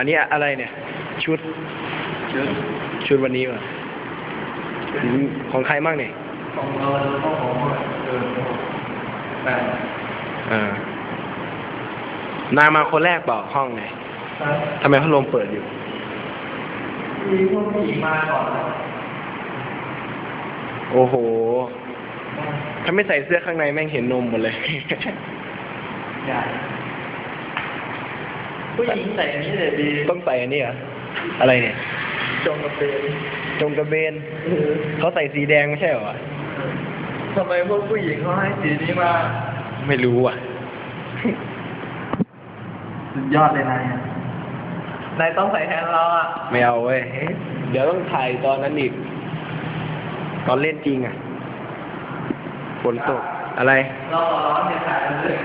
อันนี้อะไรเนี่ย ชุด ชุดชุดวันนี้วะอืมของใครบ้างเนี่ยของเราแล้วก็ของเออแต่อ่านามาคนแรกเปล่าห้องไหนทำไมพัดลมเปิดอยู่มีพวกผู้หญิงมาก่อนนะโอ้โห ถ้าไม่ใส่เสื้อข้างในแม่งเห็นนมหมดเลยใหญ่ ผู้หญิงใส่อันนี้เลยดีต้องใส่อันนี้เหรออะไรเนี่ย จงกระเบนจงกระเบนเขาใส่สีแดงไม่ใช่เหรอวะทำไมพวกผู้หญิงเขาให้สีนี้มา ไม่รู้อะ สุดยอดเลยนายอะนายต้องใส่แทนเราอะ ไม่เอาเว้ย เดี๋ยวต้องถ่ายตอนนั้นอีก ตอนเล่นจริงอะฝนตกอะไร เราร้อนเนี่ยถ่ายเลย